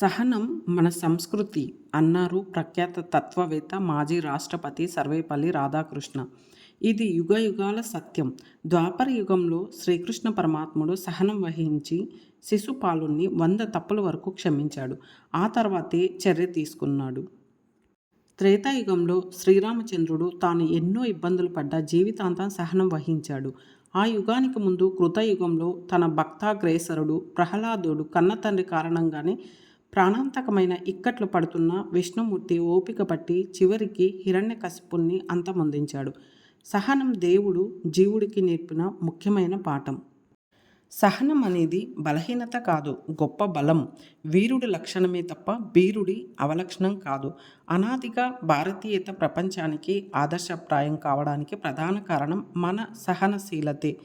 సహనం మన సంస్కృతి అన్నారు ప్రఖ్యాత తత్వవేత్త మాజీ రాష్ట్రపతి సర్వేపల్లి రాధాకృష్ణ. ఇది యుగ యుగాల సత్యం. ద్వాపర యుగంలో శ్రీకృష్ణ పరమాత్ముడు సహనం వహించి శిశుపాలుణ్ణి వంద తప్పుల వరకు క్షమించాడు. ఆ తర్వాతే చర్య తీసుకున్నాడు. త్రేతాయుగంలో శ్రీరామచంద్రుడు తాను ఎన్నో ఇబ్బందులు పడ్డ జీవితాంతం సహనం వహించాడు. ఆ యుగానికి ముందు కృతయుగంలో తన భక్తాగ్రేసరుడు ప్రహ్లాదుడు కన్న తండ్రి కారణంగానే ప్రాణాంతకమైన ఇక్కట్లు పడుతున్న విష్ణుమూర్తి ఓపిక పట్టి చివరికి హిరణ్యకశిపుణ్ణి అంతమొందించాడు. సహనం దేవుడు జీవుడికి నేర్పిన ముఖ్యమైన పాఠం. సహనం అనేది బలహీనత కాదు గొప్ప బలం. వీరుడి లక్షణమే తప్ప వీరుడి అవలక్షణం కాదు. అనాదిగా భారతీయత ప్రపంచానికి ఆదర్శప్రాయం కావడానికి ప్రధాన కారణం మన సహనశీలతే.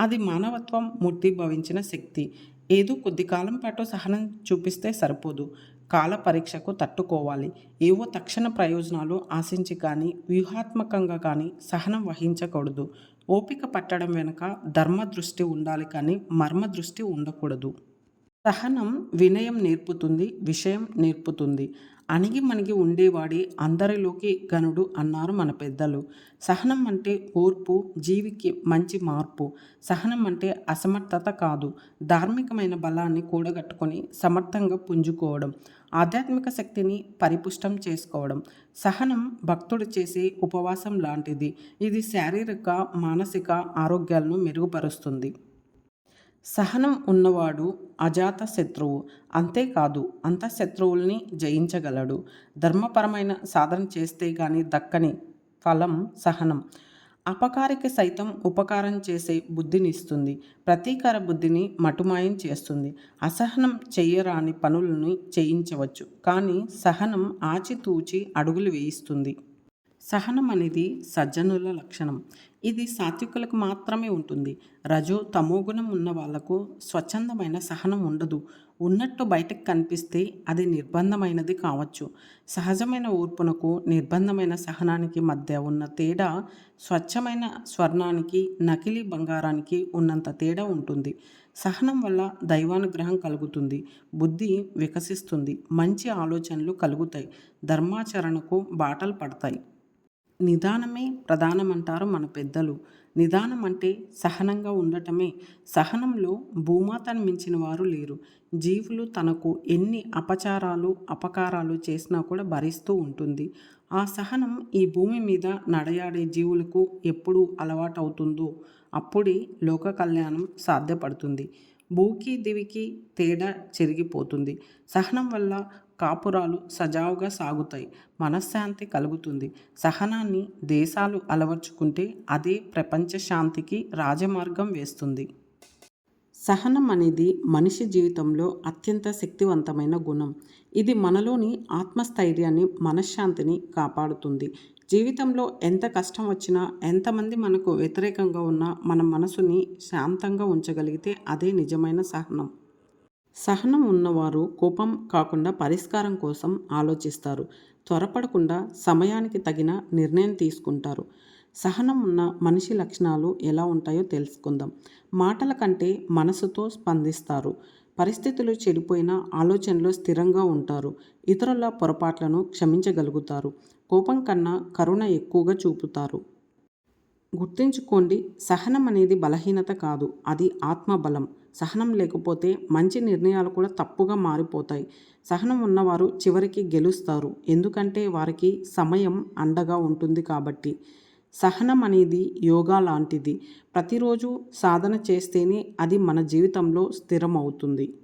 అది మానవత్వం మూర్తిభవించిన శక్తి. ఏదో కొద్ది కాలం పాటు సహనం చూపిస్తే సరిపోదు. కాల పరీక్షకు తట్టుకోవాలి. ఏవో తక్షణ ప్రయోజనాలు ఆశించి కానీ వ్యూహాత్మకంగా కానీ సహనం వహించకూడదు. ఓపిక పట్టడం వెనుక ధర్మ దృష్టి ఉండాలి కానీ మర్మ దృష్టి ఉండకూడదు. సహనం వినయం నేర్పుతుంది విషయం నేర్పుతుంది. అణిగి మణిగి ఉండేవాడి అందరిలోకి గనుడు అన్నారు మన పెద్దలు. సహనం అంటే ఓర్పు జీవికి మంచి మార్పు. సహనం అంటే అసమర్థత కాదు. ధార్మికమైన బలాన్ని కూడగట్టుకొని సమర్థంగా పుంజుకోవడం ఆధ్యాత్మిక శక్తిని పరిపుష్టం చేసుకోవడం. సహనం భక్తుడు చేసే ఉపవాసం లాంటిది. ఇది శారీరక మానసిక ఆరోగ్యాలను మెరుగుపరుస్తుంది. సహనం ఉన్నవాడు అజాత శత్రువు. అంతేకాదు అంత శత్రువుల్ని జయించగలడు. ధర్మపరమైన సాధన చేస్తే కానీ దక్కని ఫలం సహనం. అపకారికి సైతం ఉపకారం చేసే బుద్ధినిస్తుంది. ప్రతీకార బుద్ధిని మటుమాయం చేస్తుంది. అసహనం చెయ్యరాని పనులను చేయించవచ్చు. కానీ సహనం ఆచితూచి అడుగులు వేయిస్తుంది. సహనం అనేది సజ్జనుల లక్షణం. ఇది సాత్వికులకు మాత్రమే ఉంటుంది. రజో తమోగుణం ఉన్న వాళ్ళకు స్వచ్ఛందమైన సహనం ఉండదు. ఉన్నట్టు బయటకు కనిపిస్తే అది నిర్బంధమైనది కావచ్చు. సహజమైన ఓర్పునకు నిర్బంధమైన సహనానికి మధ్య ఉన్న తేడా స్వచ్ఛమైన స్వర్ణానికి నకిలీ బంగారానికి ఉన్నంత తేడా ఉంటుంది. సహనం వల్ల దైవానుగ్రహం కలుగుతుంది. బుద్ధి వికసిస్తుంది. మంచి ఆలోచనలు కలుగుతాయి. ధర్మాచరణకు బాటలు పడతాయి. నిదానమే ప్రధానమంటారు మన పెద్దలు. నిదానం అంటే సహనంగా ఉండటమే. సహనంలో భూమాతను మించిన వారు లేరు. జీవులు తనకు ఎన్ని అపచారాలు అపకారాలు చేసినా కూడా భరిస్తూ ఉంటుంది. ఆ సహనం ఈ భూమి మీద నడయాడే జీవులకు ఎప్పుడు అలవాటవుతుందో అప్పుడే లోక కళ్యాణం సాధ్యపడుతుంది. భూకి దివికి తేడా చెరిగిపోతుంది. సహనం వల్ల కాపురాలు సజావుగా సాగుతాయి. మనశ్శాంతి కలుగుతుంది. సహనాన్ని దేశాలు అలవర్చుకుంటే అదే ప్రపంచ శాంతికి రాజమార్గం వేస్తుంది. సహనం అనేది మనిషి జీవితంలో అత్యంత శక్తివంతమైన గుణం. ఇది మనలోని ఆత్మస్థైర్యాన్ని మనశ్శాంతిని కాపాడుతుంది. జీవితంలో ఎంత కష్టం వచ్చినా ఎంతమంది మనకు వ్యతిరేకంగా ఉన్నా మన మనసుని శాంతంగా ఉంచగలిగితే అదే నిజమైన సహనం. సహనం ఉన్నవారు కోపం కాకుండా పరిష్కారం కోసం ఆలోచిస్తారు. త్వరపడకుండా సమయానికి తగిన నిర్ణయం తీసుకుంటారు. సహనం ఉన్న మనిషి లక్షణాలు ఎలా ఉంటాయో తెలుసుకుందాం. మాటల కంటే మనసుతో స్పందిస్తారు. పరిస్థితులు చెడిపోయిన ఆలోచనలో స్థిరంగా ఉంటారు. ఇతరుల పొరపాట్లను క్షమించగలుగుతారు. కోపం కన్నా కరుణ ఎక్కువగా చూపుతారు. గుర్తుంచుకోండి సహనం అనేది బలహీనత కాదు. అది ఆత్మబలం. సహనం లేకపోతే మంచి నిర్ణయాలు కూడా తప్పుగా మారిపోతాయి. సహనం ఉన్నవారు చివరికి గెలుస్తారు. ఎందుకంటే వారికి సమయం అండగా ఉంటుంది కాబట్టి. సహనం అనేది యోగా లాంటిది. ప్రతిరోజు సాధన చేస్తేనే అది మన జీవితంలో స్థిరమవుతుంది.